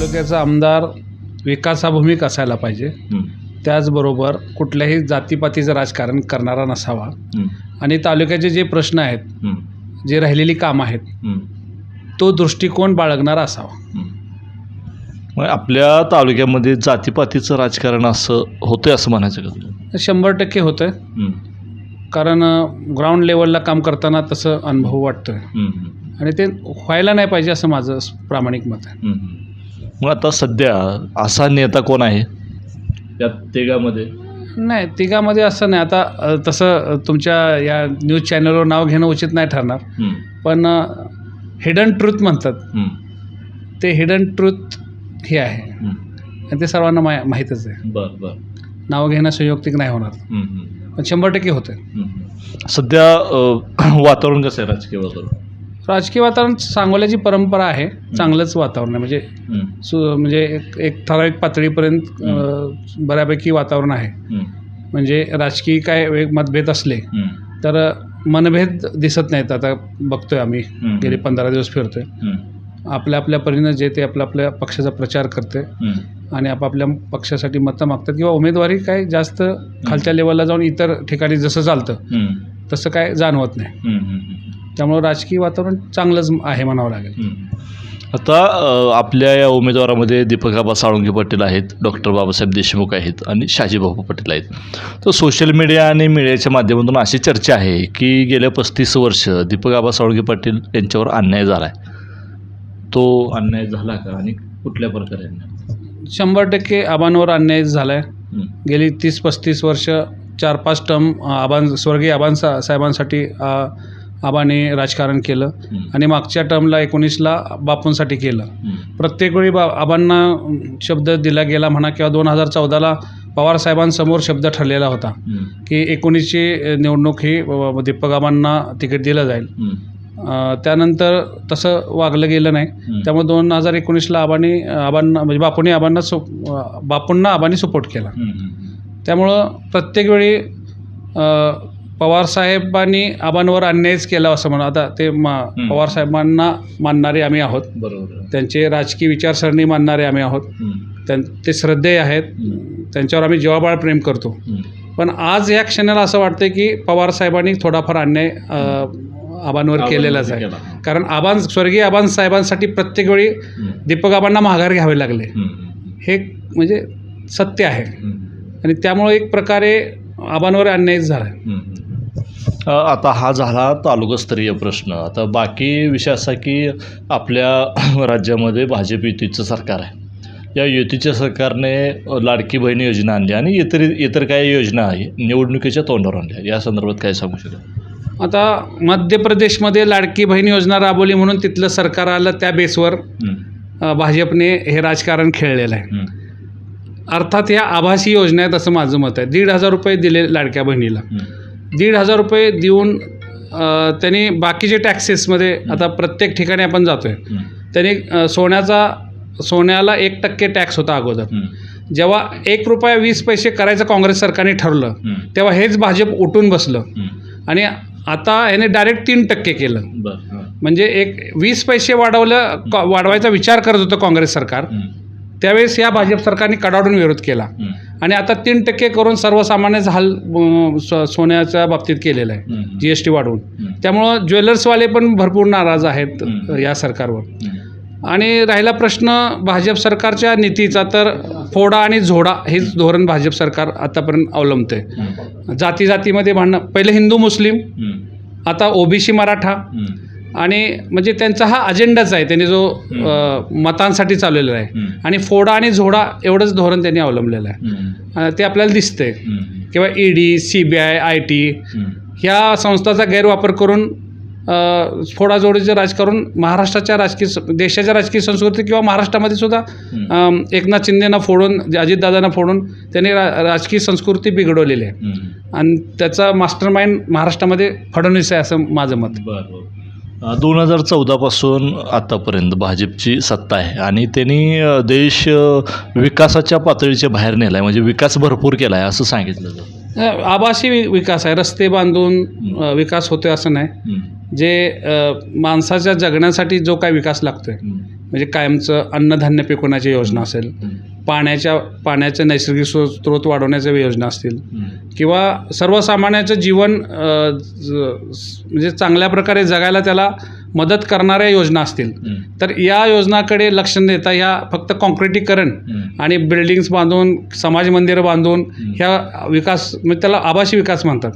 तालुक्याचा आमदार विकासाभूमिक असायला पाहिजे. त्याचबरोबर कुठल्याही जातीपातीचं राजकारण करणारा नसावा. आणि तालुक्याचे जे प्रश्न आहेत जे राहिलेली कामं आहेत हं, तो दृष्टिकोन बाळगणारा असावा. मग आपल्या तालुक्यामध्ये जातीपातीचं राजकारण असं होतंय असं म्हणायचं का शंभर टक्के होतं हं, कारण ग्राउंड लेवलला काम करताना तसं अनुभव वाटतो हं, आणि ते व्हायला नाही पाहिजे असं माझं प्रामाणिक मत आहे. मग आता सध्या असा नेता कोण आहे? या तिघामध्ये. नाही तिघामध्ये असं नाही. आता तसं तुमच्या या न्यूज चॅनलवर नाव घेणं उचित नाही ठरणार. पण हिडन ट्रूथ म्हणतात. हं, ते हिडन ट्रूथ हे आहे. हं. आणि ते सर्वांना मा माहीतच आहे. बर बर. नाव घेणं संयुक्तिक नाही होणार. पण शंभर टक्के होतं. सध्या वातावरण कसं आहे राजकीय वातावरण? राजकीय वातावरण सांगोल्याची परंपरा आहे चांगलंच वातावरण आहे. म्हणजे सु म्हणजे एक एक ठराविक पातळीपर्यंत बऱ्यापैकी वातावरण आहे. म्हणजे राजकीय काय वेग मतभेद असले तर मनभेद दिसत नाहीत. आता बघतोय आम्ही. गेले पंधरा दिवस फिरतोय. आपल्या आपल्या परीनं जे ते आपल्या आपल्या पक्षाचा प्रचार करते आणि आपापल्या पक्षासाठी मतं मागतात. किंवा उमेदवारी काय जास्त खालच्या लेवलला जाऊन इतर ठिकाणी जसं चालतं तसं काय जाणवत नाही. त्यामुळं राजकीय वातावरण चांगलंच आहे म्हणावं लागेल. आता अ, आपल्या या उमेदवारामध्ये दीपकाबा साळुंगे पाटील आहेत डॉक्टर बाबासाहेब देशमुख आहेत आणि शाजीबाबू पाटील आहेत. तर सोशल मीडिया आणि मीडियाच्या माध्यमातून अशी चर्चा आहे की गेल्या पस्तीस वर्ष दीपकाबा साळुंगे पाटील यांच्यावर अन्याय झाला आहे तो अन्याय झाला का आणि कुठल्या प्रकारे अन्याय शंभर टक्के आबांवर अन्याय झाला आहे हं, गेली तीस पस्तीस वर्ष चार पाच टर्म आबां स्वर्गीय आबां सा साहेबांसाठी आबांनी राजकारण केलं आणि मागच्या टर्मला एकोणीसला बापूंसाठी केलं. प्रत्येक वेळी बा आबांना शब्द दिला गेला म्हणा किंवा दोन हजार चौदाला पवारसाहेबांसमोर शब्द ठरलेला होता की एकोणीसची निवडणूक ही दीपक आबांना तिकीट दिलं जाईल. त्यानंतर तसं वागलं गेलं नाही. त्यामुळे दोन हजार एकोणीसला आबांनी आबांना म्हणजे बापूंनी आबांना सो बापूंना आबांनी सपोर्ट केला. त्यामुळं प्रत्येक वेळी पवारसाहेबांनी आबांवर अन्यायच केला असं म्हणा. आता ते मा. पवारसाहेबांना मानणारे आम्ही आहोत. बरोबर. त्यांचे राजकीय विचारसरणी मानणारे आम्ही आहोत. त्यां ते श्रद्धेय आहेत. त्यांच्यावर आम्ही जीवाबाळ प्रेम करतो. पण आज या क्षणाला असं वाटतं की पवारसाहेबांनी थोडाफार अन्याय आबांवर केलेलाच आहे. कारण आबां स्वर्गीय आबां साहेबांसाठी प्रत्येक वेळी दीपक आबांना माघार घ्यावे लागले. हं, म्हणजे सत्य आहे. आणि त्यामुळे एक प्रकारे आबांवर अन्यायच झाला आता हा झाला तालुकास्तरीय प्रश्न. आता बाकी विषय असा की आपल्या राज्यामध्ये भाजप युतीचं सरकार आहे. या युतीच्या सरकारने लाडकी बहीण योजना आणली आणि इतर इतर काही योजना आहे निवडणुकीच्या तोंडावर आणल्या. या संदर्भात काय सांगू शकाल आता मध्य प्रदेशमध्ये लाडकी बहीण योजना राबवली म्हणून तिथलं सरकार आलं त्या बेसवर भाजपने हे राजकारण खेळलेलं आहे. अर्थात ह्या आभासी योजना आहेत असं माझं मत आहे. दीड हजार रुपये दिले लाडक्या बहिणीला. दीड हजार रुपये देऊन त्यांनी बाकीचे टॅक्सेसमध्ये आता प्रत्येक ठिकाणी आपण जातो आहे त्यांनी सोन्याचा सोन्याला एक टक्के टॅक्स होता अगोदर. जेव्हा एक रुपया वीस पैसे करायचं काँग्रेस सरकारने ठरलं तेव्हा हेच भाजप उठून बसलं. आणि आता ह्याने डायरेक्ट तीन टक्के केलं. म्हणजे एक वीस पैसे वाढवलं वाढवायचा विचार करत होतं काँग्रेस सरकार. त्यावेळेस या भाजप सरकारने कडाडून विरोध केला. आणि आता तीन टक्के करून सर्वसामान्य हाल सोन्याच्या बाबतीत केलेलं आहे जी एस टी वाढवून. त्यामुळं ज्वेलर्सवाले पण भरपूर नाराज आहेत. या सरकारवर. आणि राहिला प्रश्न भाजप सरकारच्या नीतीचा तर फोडा आणि झोडा हेच धोरण भाजप सरकार आतापर्यंत अवलंबते जाती जातीमध्ये भांडणं. पहिले हिंदू मुस्लिम आता ओबीसी मराठा आणि म्हणजे त्यांचा हा अजेंडाच आहे. त्यांनी जो मतांसाठी चालवलेला आहे. आणि फोडा आणि झोडा एवढंच धोरण त्यांनी अवलंबलेलं आहे. ते आपल्याला दिसतंय. किंवा ED C B I I T. ह्या संस्थाचा गैरवापर करून फोडाजोडीचं राजकारण महाराष्ट्राच्या राजकीय देशाच्या राजकीय संस्कृती किंवा महाराष्ट्रामध्ये सुद्धा एकनाथ शिंदेना फोडून अजितदादांना फोडून त्यांनी रा राजकीय संस्कृती बिघडवलेली आहे. आणि त्याचा मास्टर माइंड महाराष्ट्रामध्ये फडणवीस आहे असं माझं मत. बरं. दोन हजार चौदापासून आत्तापर्यंत भाजपची सत्ता आहे आणि त्यांनी देश विकासाच्या पातळीच्या बाहेर नेला आहे म्हणजे विकास भरपूर केला आहे असं सांगितलं जातं. आभासी विकास आहे रस्ते बांधून विकास होतोय असं नाही. जे माणसाच्या जगण्यासाठी जो काय विकास लागतोय हं, म्हणजे कायमचं अन्नधान्य पिकवण्याची योजना असेल पाण्याच्या पाण्याचे नैसर्गिक स्रो स्रोत वाढवण्याच्या योजना असतील. किंवा सर्वसामान्याचं जीवन म्हणजे चांगल्या प्रकारे जगायला त्याला मदत करणाऱ्या योजना असतील. तर या योजनाकडे लक्ष न देता ह्या फक्त कॉन्क्रिटीकरण आणि बिल्डिंग्स बांधून समाज मंदिरं बांधून ह्या विकास म्हणजे त्याला आभासी विकास म्हणतात.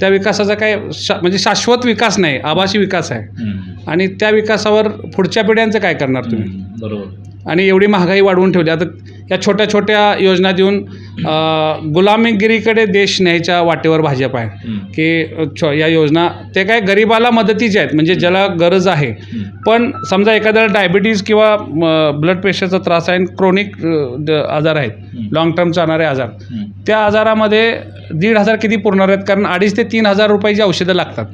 त्या विकासाचा काय शा म्हणजे शाश्वत विकास नाही आभासी विकास आहे. आणि त्या विकासावर पुढच्या पिढ्यांचं काय करणार तुम्ही? बरोबर. आणि एवढी महागाई वाढवून ठेवली. आता या छोट्या छोट्या योजना देऊन गुलामीगिरीकडे देश न्यायच्या वाटेवर भाजप आहे. की छो या योजना ते काय गरिबाला मदतीचे आहेत म्हणजे ज्याला गरज आहे. पण समजा एखाद्याला डायबिटीज किंवा ब्लड प्रेशरचा त्रास आहे क्रोनिक आजार आहेत. लॉंग टर्म चालणारे आजार. त्या आजारामध्ये दीड हजार किती पुरणार आहेत? कारण अडीच ते तीन हजार रुपयाची औषधं लागतात.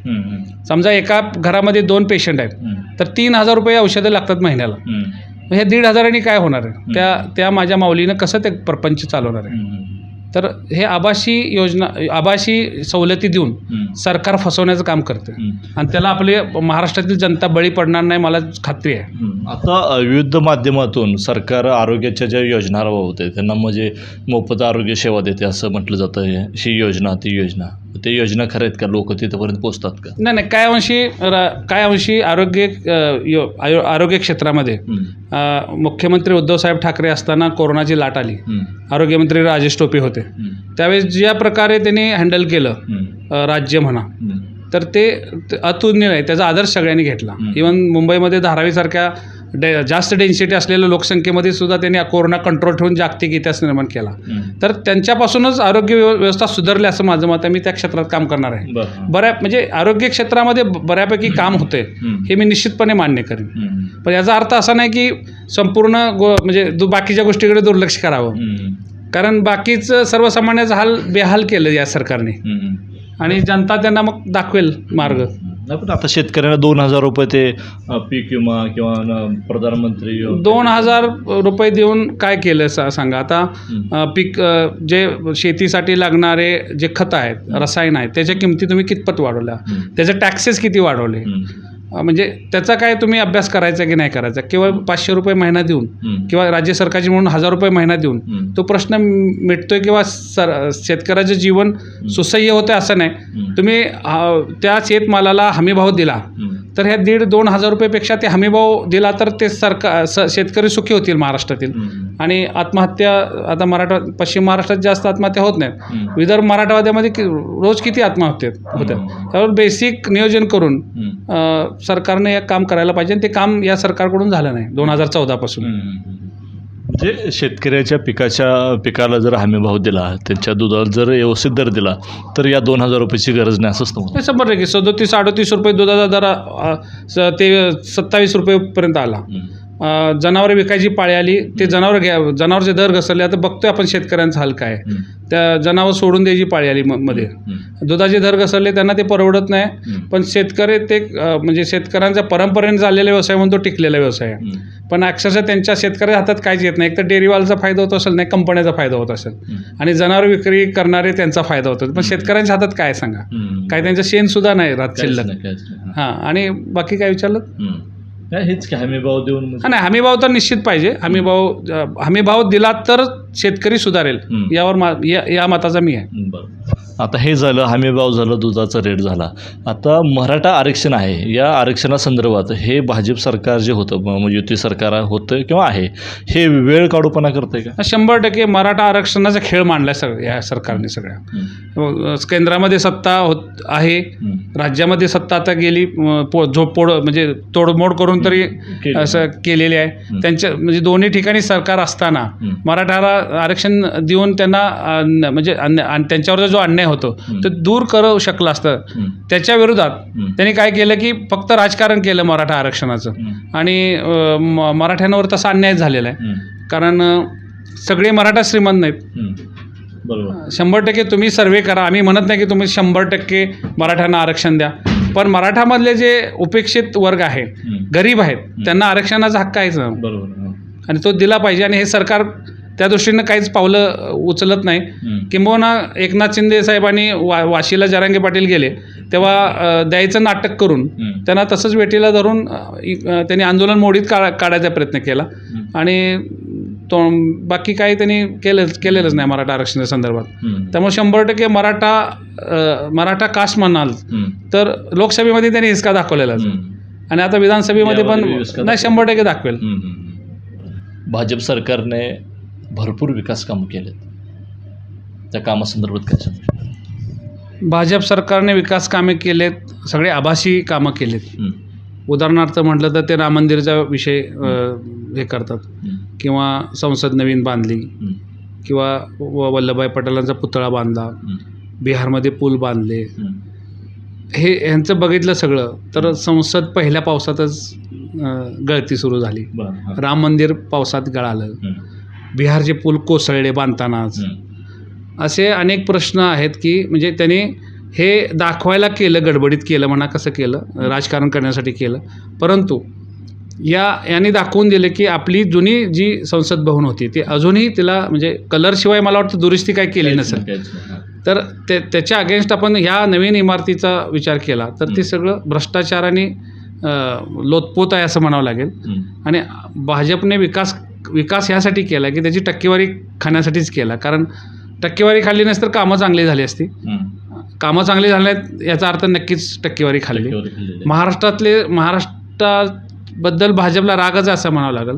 समजा एका घरामध्ये दोन पेशंट आहेत. तर तीन हजार रुपये औषधं लागतात महिन्याला. मग हे दीड हजारांनी काय होणार आहे? त्या त्या माझ्या माऊलीनं कसं ते प्रपंच चालवणार आहे? तर हे आभासी योजना आभासी सवलती देऊन सरकार फसवण्याचं काम करते. आणि त्याला आपले महाराष्ट्रातील जनता बळी पडणार नाही मला खात्री आहे. आता विविध माध्यमातून सरकार आरोग्याच्या ज्या योजना राबवते त्यांना म्हणजे मोफत आरोग्य सेवा देते असं म्हटलं जातं ही योजना ती योजना. ते योजना खऱ्या आहेत का? लोक तिथपर्यंत पोचतात का? नाही नाही काय अंशी काय अंशी आरोग्य यो- आयो- आरोग्य क्षेत्रामध्ये अ, मुख्यमंत्री उद्धवसाहेब ठाकरे असताना कोरोनाची लाट आली. आरोग्यमंत्री राजेश टोपे होते. त्यावेळेस ज्या प्रकारे त्यांनी हँडल केलं अ, राज्य म्हणा तर ते ते अतुलनीय आहे. त्याचा आदर्श सगळ्यांनी घेतला. हम्म. इवन मुंबईमध्ये धारावीसारख्या डे जास्त डेन्सिटी असलेल्या लोकसंख्येमध्ये सुद्धा त्यांनी कोरोना कंट्रोल ठेवून जागतिक इतिहास निर्माण केला. तर त्यांच्यापासूनच आरोग्य व्यव- व्यवस्था सुधारली असं माझं मत आहे. मी त्या क्षेत्रात काम करणार आहे. बऱ्या म्हणजे आरोग्य क्षेत्रामध्ये बऱ्यापैकी काम होते हे मी निश्चितपणे मान्य करेन. पण याचा अर्थ असा नाही की संपूर्ण गो म्हणजे बाकीच्या गोष्टीकडे दुर्लक्ष करावं. कारण बाकीचं सर्वसामान्याचा हाल बेहाल केलं या सरकारने. आणि जनता त्यांना मग दाखवेल मार्ग. नाही पण आता शेतकऱ्यांना दोन हजार रुपये ते अ, पीक विमा किंवा न, प्रधानमंत्री दोन हजार रुपये देऊन काय केलं सा सांगा आता. अ, पीक अ, जे शेतीसाठी लागणारे जे खतं आहेत रसायन आहेत त्याच्या किमती तुम्ही कितपत वाढवल्या. त्याचे टॅक्सेस किती वाढवले. म्हणजे त्याचा काय तुम्ही अभ्यास करायचा की नाही करायचा केवळ पाचशे रुपये महिना देऊन. किंवा राज्य सरकारची म्हणून हजार रुपये महिना देऊन. तो प्रश्न मिटतोय किंवा सर शेतकऱ्याचं जीवन सुसह्य होतं असं नाही. तुम्ही त्या शेतमालाला हमीभाव दिला. तर ह्या दीड दोन हजार रुपयेपेक्षा ते हमीभाव दिला तर ते सरकार स शेतकरी सुखी होतील महाराष्ट्रातील. आणि आत्महत्या आता मराठा पश्चिम महाराष्ट्रात जास्त आत्महत्या होत नाहीत. विदर्भ मराठवाड्यामध्ये रोज किती आत्महत्या होत्या. त्यावर बेसिक नियोजन करून सरकारने एक काम करायला पाहिजे आणि ते काम या सरकारकडून झालं नाही दोन हजार चौदापासून म्हणजे शेतकऱ्याच्या पिकाच्या पिकाला जर हमी भाव दिला त्यांच्या दुधाला जर व्यवस्थित दर दिला तर या दोन हजार रुपयाची गरज नाही असंच तुम्हाला शंभर टक्के. सदोतीस अडोतीस रुपये दुधाचा दर अ, स- ते सत्तावीस रुपयेपर्यंत आला. हम्म. जनावरं विकायची पाळी आली ते जनावर घ्या जनावरचे दर घसरले आता बघतोय आपण शेतकऱ्यांचा हाल काय. त्या जनावर सोडून द्यायची पाळी आली म- मध्ये. दुधाचे दर घसरले त्यांना ते परवडत नाही. पण शेतकरी ते म्हणजे शेतकऱ्यांचा परंपरेने चाललेला व्यवसाय म्हणून तो टिकलेला व्यवसाय आहे. पण अक्षरशः त्यांच्या शेतकऱ्याच्या हातात काहीच येत नाही एक तर डेअरीवाल्याचा फायदा होत असेल नाही कंपन्याचा फायदा होत असेल. आणि जनावर विक्री करणारे त्यांचा फायदा होतो पण शेतकऱ्यांच्या हातात काय सांगा. काय त्यांचं शेण सुद्धा नाही रात शिल्लक. हा. आणि बाकी काय विचारलं. काय हेच की हमी भाव देऊन म्हणजे- हा नाही हमीभाव तर निश्चित पाहिजे. हमीभाव अ, हमीभाव दिला तर शेतकरी सुधारेल. हम्म. यावर मा या या मताचा मी आहे. बरं. आता हे झालं हमी भाव झालं दुधाचा रेट झाला आता मराठा आरक्षण आहे या आरक्षणासंदर्भात हे भाजप सरकार जे होतं युती सरकार होतं किंवा आहे हे वेळ काढूपणा करतंय का शंभर टक्के मराठा आरक्षणाचा खेळ मांडलाय सगळं या सरकारने सगळ्या केंद्रामध्ये सत्ता होत आहे. राज्यामध्ये सत्ता आता गेली पो झोपपोड म्हणजे तोडमोड करून तरी. असं केलेली आहे. त्यांच्या म्हणजे दोन्ही ठिकाणी सरकार असताना. मराठाला आरक्षण देऊन त्यांना म्हणजे त्यांच्यावरचा जो अन्याय होतो हम्म. तो दूर करू शकलं असतं. त्याच्या विरोधात. त्यांनी काय केलं की फक्त राजकारण केलं मराठा आरक्षणाचं. आणि मराठ्यांवर तसा अन्याय झालेला आहे. कारण सगळे मराठा श्रीमंत नाहीत. बरोबर शंभर टक्के तुम्ही सर्वे करा आम्ही म्हणत नाही की तुम्ही शंभर टक्के मराठ्यांना आरक्षण द्या पण मराठामधले जे उपेक्षित वर्ग आहे. गरीब आहेत त्यांना आरक्षणाचा हक्क आहेच. बरोबर. आणि तो दिला पाहिजे आणि हे सरकार त्या दृष्टीनं काहीच पावलं उचलत नाही. किंबहुना एकनाथ शिंदे साहेबांनी वा वाशीला जरांगे पाटील गेले तेव्हा द्यायचं नाटक करून. त्यांना तसंच वेटीला धरून त्यांनी आंदोलन मोडीत काढा काढायचा प्रयत्न केला. आणि तो बाकी काही त्यांनी केलंच केलेलंच नाही मराठा आरक्षणाच्या संदर्भात. त्यामुळे शंभर टक्के मराठा मराठा कास्ट म्हणाल. तर लोकसभेमध्ये त्यांनी हिसका दाखवलेला. आणि आता विधानसभेमध्ये पण नाही शंभर टक्के दाखवेल. भाजप सरकारने भरपूर विकास कामं केलेत त्या कामासंदर्भात काय सांगू भाजप सरकारने विकास कामे केलेत सगळे आभासी कामं केलेत. उदाहरणार्थ म्हटलं तर ते राम मंदिरचा विषय हे करतात. किंवा संसद नवीन बांधली. किंवा वल्लभभाई पटेलांचा पुतळा बांधला. बिहारमध्ये पूल बांधले. हे यांचं बघितलं सगळं तर संसद पहिल्या पावसातच गळती सुरू झाली. राम मंदिर पावसात गळालं. बिहारचे पूल कोसळले बांधतानाच. असे अनेक प्रश्न आहेत की म्हणजे त्यांनी हे दाखवायला केलं गडबडीत केलं म्हणा कसं केलं राजकारण करण्यासाठी केलं परंतु या यांनी दाखवून दिले की आपली जुनी जी संसद भवन होती ती अजूनही तिला म्हणजे कलरशिवाय मला वाटतं दुरुस्ती काय केली नसेल. तर ते त्याच्या अगेन्स्ट आपण ह्या नवीन इमारतीचा विचार केला तर ते सगळं भ्रष्टाचाराने लोतपोत आहे असं म्हणावं लागेल. आणि भाजपने विकास विकास ह्यासाठी केला की त्याची टक्केवारी खाण्यासाठीच केला कारण टक्केवारी खाल्ली नसती तर कामं चांगली झाली असती. कामं चांगली झाली नाहीत याचा अर्थ नक्कीच टक्केवारी खाल्ली. महाराष्ट्रातले महाराष्ट्राबद्दल भाजपला रागच आहे असं म्हणावं लागेल.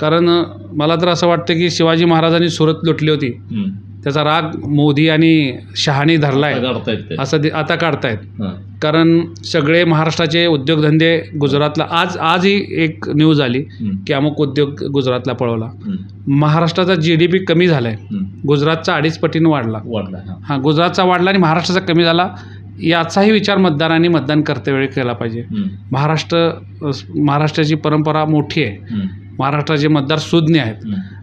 कारण मला तर असं वाटतं की शिवाजी महाराजांनी सुरत लुटली होती. त्याचा राग मोदी आणि शहानी काढतायत ते. असं आता काढतायत. कारण सगळे महाराष्ट्राचे उद्योगधंदे गुजरातला आज आजही एक न्यूज आली. की अमुक उद्योग गुजरातला पळवला. महाराष्ट्राचा जी डी पी कमी झाला आहे हम्म. गुजरातचा अडीच पटीनं वाढला वाढला हां. गुजरातचा वाढला आणि महाराष्ट्राचा कमी झाला याचाही विचार मतदारांनी मतदान करतेवेळी केला पाहिजे. महाराष्ट्र महाराष्ट्राची परंपरा मोठी आहे. महाराष्ट्राचे मतदार सुज्ञ आहेत.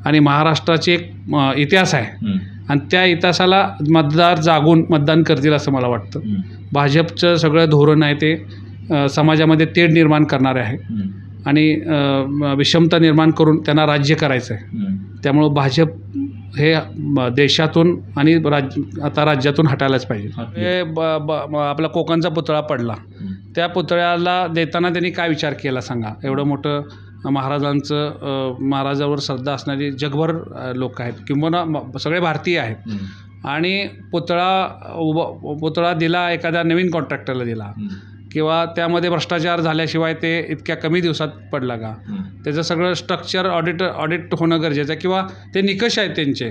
आणि महाराष्ट्राचे एक इतिहास आहे. आणि त्या इतिहासाला मतदार जागून मतदान करतील असं मला वाटतं. भाजपचं सगळं धोरण आहे ते समाजामध्ये तेढ निर्माण करणारे आहे. आणि विषमता निर्माण करून त्यांना राज्य करायचं आहे. त्यामुळं भाजप हे देशातून आणि राज्य आता राज्यातून हटायलाच पाहिजे हटले. हे ब- ब- म- आपला कोकणचा पुतळा पडला. त्या पुतळ्याला देताना त्यांनी काय विचार केला सांगा एवढं मोठं महाराजांचं महाराजावर श्रद्धा असणारी जगभर लोक आहेत किंबहुना म- सगळे भारतीय आहेत. आणि पुतळा उभा पुतळा दिला एखाद्या नवीन कॉन्ट्रॅक्टरला दिला. किंवा त्यामध्ये भ्रष्टाचार झाल्याशिवाय ते इतक्या कमी दिवसात पडला का. त्याचं सगळं स्ट्रक्चर ऑडिट ऑडिट होणं गरजेचं आहे. किंवा ते निकष आहेत त्यांचे.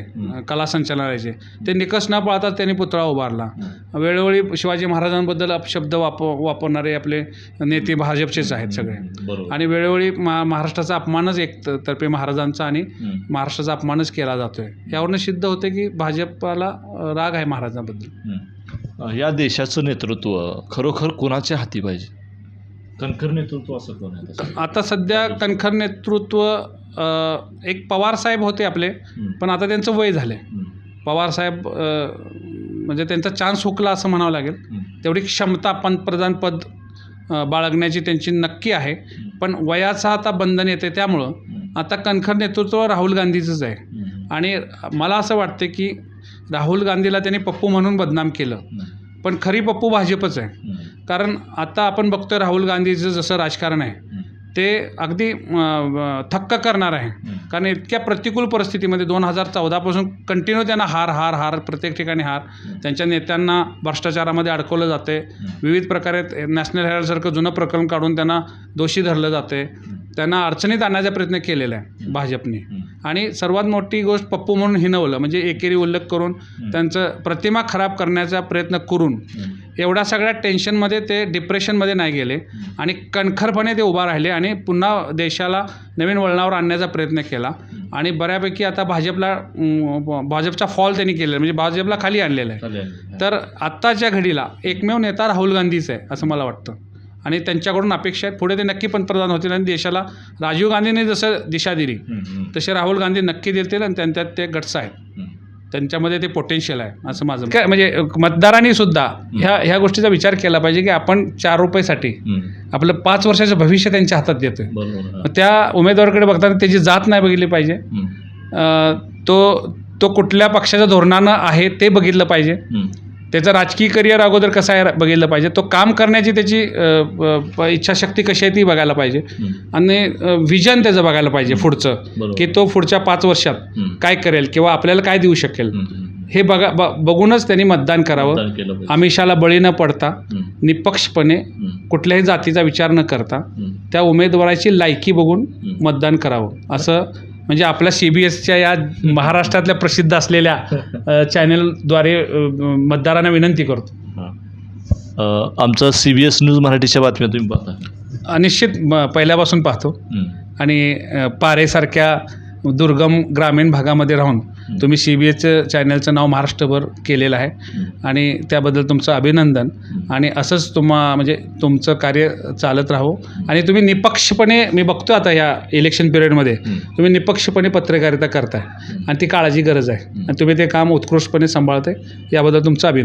कला संचालनालयाचे. ते निकष न पाळता त्यांनी पुतळा उभारला. वेळोवेळी शिवाजी महाराजांबद्दल अपशब्द वाप वापरणारे आपले नेते भाजपचेच आहेत सगळे. आणि वेळोवेळी मा महाराष्ट्राचा अपमानच एक तर्फे महाराजांचा आणि. महाराष्ट्राचा अपमानच केला जातोय. यावरनं सिद्ध होते की भाजपला राग आहे महाराजांबद्दल. या देशाचं नेतृत्व खरोखर कोणाच्या हाती पाहिजे कणखर नेतृत्व असं कोण आहे? आता सध्या कणखर नेतृत्व एक पवार साहेब होते आपले. पण आता त्यांचं वय झालं. पवारसाहेब अ, म्हणजे त्यांचा चान्स हुकला असं म्हणावं लागेल. तेवढी क्षमता पंतप्रधान पद अ, बाळगण्याची त्यांची नक्की आहे पण वयाचं आता बंधन येते त्यामुळं. आता कणखर नेतृत्व राहुल गांधीचंच आहे. आणि मला असं वाटतं की राहुल गांधीला त्यांनी पप्पू म्हणून बदनाम केलं. पण खरी पप्पू भाजपच आहे. कारण आता आपण बघतोय राहुल गांधीचं जसं राजकारण आहे. ते अगदी थक्क करणार आहे. कारण इतक्या प्रतिकूल परिस्थितीमध्ये दोन हजार चौदापासून कंटिन्यू त्यांना हार हार हार प्रत्येक ठिकाणी हार त्यांच्या नेत्यांना भ्रष्टाचारामध्ये अडकवलं जाते विविध प्रकारे नॅशनल हेराल्डसारखं जुनं प्रकरण काढून त्यांना दोषी धरलं जाते त्यांना अडचणीत आणण्याचा प्रयत्न केलेला आहे भाजपने. आणि सर्वात मोठी गोष्ट पप्पू म्हणून हिनवलं म्हणजे एकेरी उल्लेख करून त्यांचं प्रतिमा खराब करण्याचा प्रयत्न करून. एवढ्या सगळ्या टेन्शनमध्ये ते डिप्रेशनमध्ये नाही गेले आणि कणखरपणे ते उभा राहिले आणि पुन्हा देशाला नवीन वळणावर आणण्याचा प्रयत्न केला आणि बऱ्यापैकी आता भाजपला भाजपचा फॉल त्यांनी केलेला. म्हणजे भाजपला खाली आणलेला आहे. तर आत्ताच्या घडीला एकमेव नेता राहुल गांधीच आहे असं मला वाटतं आणि त्यांच्याकडून अपेक्षा आहेत. पुढे ते नक्की पंतप्रधान होतील. आणि देशाला राजीव गांधीने जसं दिशा दिली. तसे राहुल गांधी नक्की देतील आणि त्यांच्यात ते गट्स आहेत. त्यांच्यामध्ये ते पोटेन्शियल आहे असं माझं काय म्हणजे मतदारांनी सुद्धा ह्या ह्या गोष्टीचा विचार केला पाहिजे की आपण चार रुपयेसाठी. आपलं पाच वर्षाचं भविष्य त्यांच्या हातात देतोय. त्या उमेदवाराकडे बघताना त्याची जात नाही बघितली पाहिजे. तो तो कुठल्या पक्षाच्या धोरणानं आहे ते बघितलं पाहिजे. त्याचं राजकीय करिअर अगोदर कसं आहे बघितलं पाहिजे तो काम करण्याची त्याची इच्छाशक्ती कशी आहे ती बघायला पाहिजे. आणि व्हिजन त्याचं बघायला पाहिजे पुढचं. की तो पुढच्या पाच वर्षात. काय करेल किंवा आपल्याला काय देऊ शकेल हं. बघा ब बघूनच त्यांनी मतदान करावं. आमिषाला बळी न पडता. निपक्षपणे. कुठल्याही जातीचा विचार न करता. त्या उमेदवाराची लायकी बघून. मतदान करावं असं म्हणजे आपल्या सी बी एसच्या या महाराष्ट्रातल्या प्रसिद्ध असलेल्या चॅनलद्वारे मतदारांना विनंती करतो. आमचं सी बी एस न्यूज मराठीच्या बातम्या तुम्ही पाहता? निश्चित म- पहिल्यापासून पाहतो. आणि पारेसारख्या दुर्गम ग्रामीण भागामध्ये राहून तुम्ही सी बी एसचं चॅनलचं नाव महाराष्ट्रभर केलेलं आहे. आणि त्याबद्दल तुमचं अभिनंदन. आणि असंच तुम्हा म्हणजे तुमचं कार्य चालत राहो. आणि तुम्ही निपक्षपणे मी बघतो आता या इलेक्शन पिरियडमध्ये. तुम्ही निपक्षपणे पत्रकारिता करताय. आणि ती काळाची गरज आहे. आणि तुम्ही ते काम उत्कृष्टपणे सांभाळताय. याबद्दल तुमचं अभिनंदन.